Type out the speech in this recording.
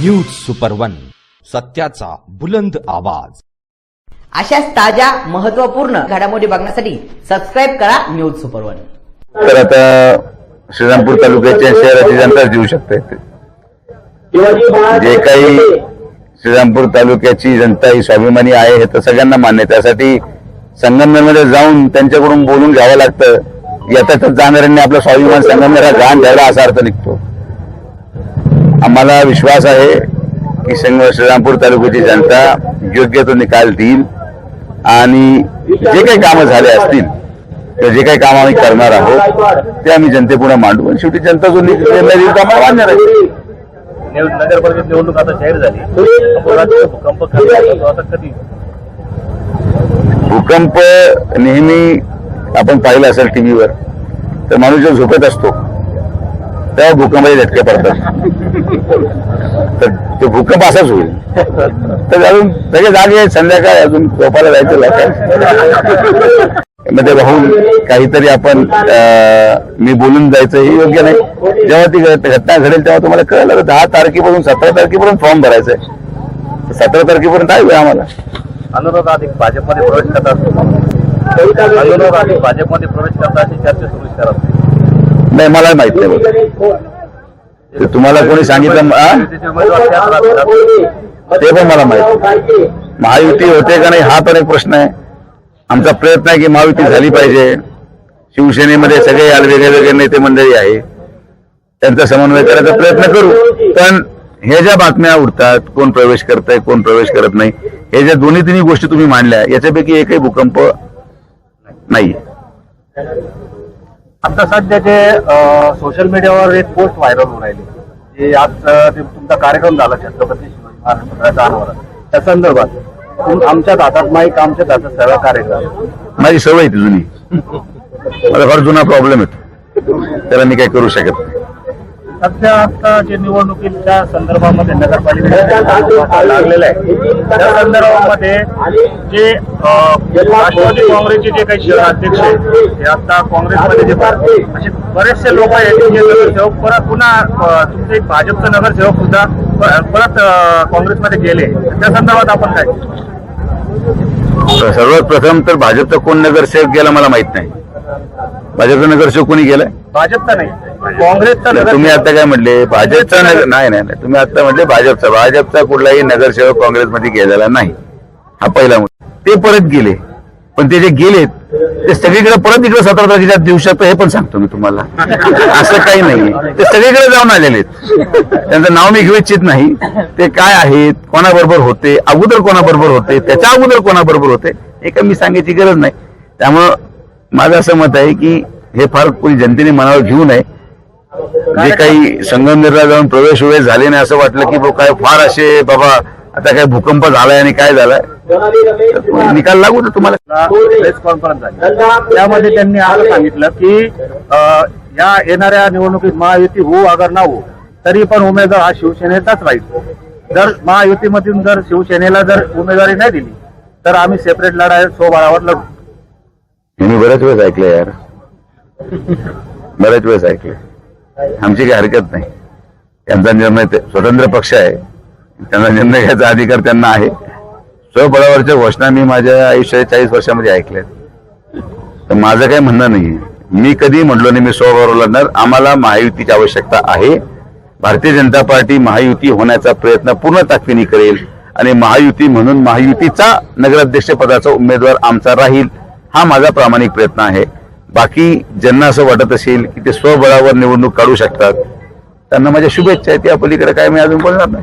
News super one सत्याचा बुलंद आवाज. अशाच ताज्या महत्त्वपूर्ण घडामोडी बघण्यासाठी सबस्क्राईब करा न्यूज सुपर वन तर आता श्रीरामपूर तालुक्याच्या शहराची जनता देऊ शकते. जे काही श्रीरामपूर तालुक्याची जनता ही स्वाभिमानी आहे हे तर सगळ्यांना मान्य आहे. त्यासाठी संगमनेरमध्ये जाऊन त्यांच्याकडून बोलून घ्यावं लागतं. येतातच जाणाऱ्यांनी आपलं स्वाभिमान संगमनेरात घाण द्यायला असा अर्थ निघतो. आम्हाला विश्वास आहे की संग श्रीरामपूर तालुक्याची जनता योग्य तो निकाल देईल आणि जे काही कामं झाले असतील किंवा जे काही काम आम्ही करणार आहोत ते आम्ही जनतेपुढे मांडू. आणि शेवटी जनता जो निर्णय देईल तो आम्हाला मान्य राहील. नगर परिषद निवडणूक आता जाहीर झाली. भूकंप कधी? नेहमी आपण पाहिलं असेल टीव्हीवर तर माणूस जेव्हा झोपत असतो तेव्हा भूकंपाचे झटके पडतात. तर ते भूकंप असाच होईल. तर अजून सगळे जागे संध्याकाळ अजून झोपायला जायचं लोकांना मध्ये राहून काहीतरी आपण अं, मी बोलून जायचं हे योग्य नाही. जेव्हा ती घटना घडेल तेव्हा तुम्हाला कळलं तर दहा तारखेपासून सतरा तारखेपर्यंत फॉर्म भरायचा आहे. सतरा तारखेपर्यंत आहे आम्हाला. अनुरोध अधिक भाजपमध्ये प्रवेश करत असतो. अधिक भाजपमध्ये प्रवेश करता अशी चर्चा सुरू करत नाही मला माहीत नाही बघ. तुम्हाला कोणी सांगितलं ते पण मला माहीत नाही. महायुती होते का नाही हा पण एक प्रश्न आहे. आमचा प्रयत्न आहे की महायुती झाली पाहिजे. शिवसेनेमध्ये सगळे वेगळे वेगळे नेते मंडळी आहे. त्यांचा समन्वय करायचा प्रयत्न करू. पण हे ज्या बातम्या उडतात कोण प्रवेश करतंय कोण प्रवेश करत नाही हे ज्या दोन्ही तिन्ही गोष्टी तुम्ही मांडल्या याच्यापैकी एकही भूकंप नाही. आता सध्या ते सोशल मीडियावर एक पोस्ट व्हायरल होऊन राहिली. जे आज ते तुमचा कार्यक्रम झाला छत्रपती शिवाजी त्या संदर्भात आमच्या आमच्याच हातात माईक आमच्या हातात सगळा कार्यक्रम. माझी सवय ती जुनी. मला फार जुना प्रॉब्लेम येतो. त्याला मी काही करू शकत नाही. सध्या आता जे निवडणुकीच्या संदर्भामध्ये नगरपालिका लागलेलं आहे. त्या संदर्भामध्ये जे राष्ट्रवादी काँग्रेसचे जे काही शहर अध्यक्ष आहेत ते आता काँग्रेसमध्ये जे असे बरेचसे लोक आहेत जे नगरसेवक परत पुन्हा तुमचे एक भाजपचे नगरसेवक सुद्धा परत काँग्रेसमध्ये गेले. त्या संदर्भात आपण काय? सर्वात प्रथम तर भाजपचा कोण नगरसेवक गेला मला माहीत नाही. भाजपचा नगरसेवक कोणी गेलाय? भाजपचा नाही. काँग्रेसचा तुम्ही आता काय म्हटले? भाजपचा नाही नाही नाही. तुम्ही आता म्हटले भाजपचा. भाजपचा कुठलाही नगरसेवक काँग्रेसमध्ये गेलेला नाही. हा पहिला मुद्दा. ते परत गेले. पण ते जे गेलेत ते सगळीकडे परत इकडे सतरा तारखेच्या देऊ शकतो हे पण सांगतो मी तुम्हाला. असं काही नाही. ते सगळीकडे जाऊन आलेले आहेत. त्यांचं नाव मी घेऊ इच्छित नाही. ते काय आहेत कोणाबरोबर होते अगोदर कोणाबरोबर होते त्याच्या अगोदर कोणाबरोबर होते हे काही मी सांगायची गरज नाही. त्यामुळं माझं असं मत आहे की हे फार कोणी जनतेने मनावर घेऊ नये. जे काही संगमनेरला जाऊन प्रवेश वगैरे झाले नाही असं वाटलं की काय फार असे बाबा आता काय भूकंप झालाय आणि काय झालाय. निकाल लागू तर तुम्हाला. प्रेस कॉन्फरन्स झाली. त्यामध्ये त्यांनी असं सांगितलं की या येणाऱ्या निवडणुकीत महायुती होऊ अगर ना होऊ तरी पण उमेदवार हा शिवसेनेचाच राहील. जर महायुतीमधून जर शिवसेनेला जर उमेदवारी नाही दिली तर आम्ही सेपरेट लढाई स्वबळावर लढू. हे मी बऱ्याच वेळेस ऐकलंय यार. बऱ्याच वेळेस ऐकलंय. आमची काही हरकत नाही. त्यांचा निर्णय स्वतंत्र पक्ष आहे. त्यांचा निर्णय घ्यायचा अधिकार त्यांना आहे. स्वबळावरच्या घोषणा मी माझ्या आयुष्यात चाळीस वर्षामध्ये ऐकल्यात तर माझं काही म्हणणं नाही मी कधी म्हटलो नाही मी स्वबळावर लढणार. आम्हाला महायुतीची आवश्यकता आहे. भारतीय जनता पार्टी महायुती होण्याचा प्रयत्न पूर्ण ताकदीने करेल आणि महायुती म्हणून महायुतीचा नगराध्यक्ष पदाचा उमेदवार आमचा राहील. हा माझा प्रामाणिक प्रयत्न आहे. बाकी ज्यांना असं वाटत असेल की ते स्वबळावर निवडणूक काढू शकतात त्यांना माझ्या शुभेच्छा आहेत त्या पलीकडे काय मी अजून बोलणार नाही.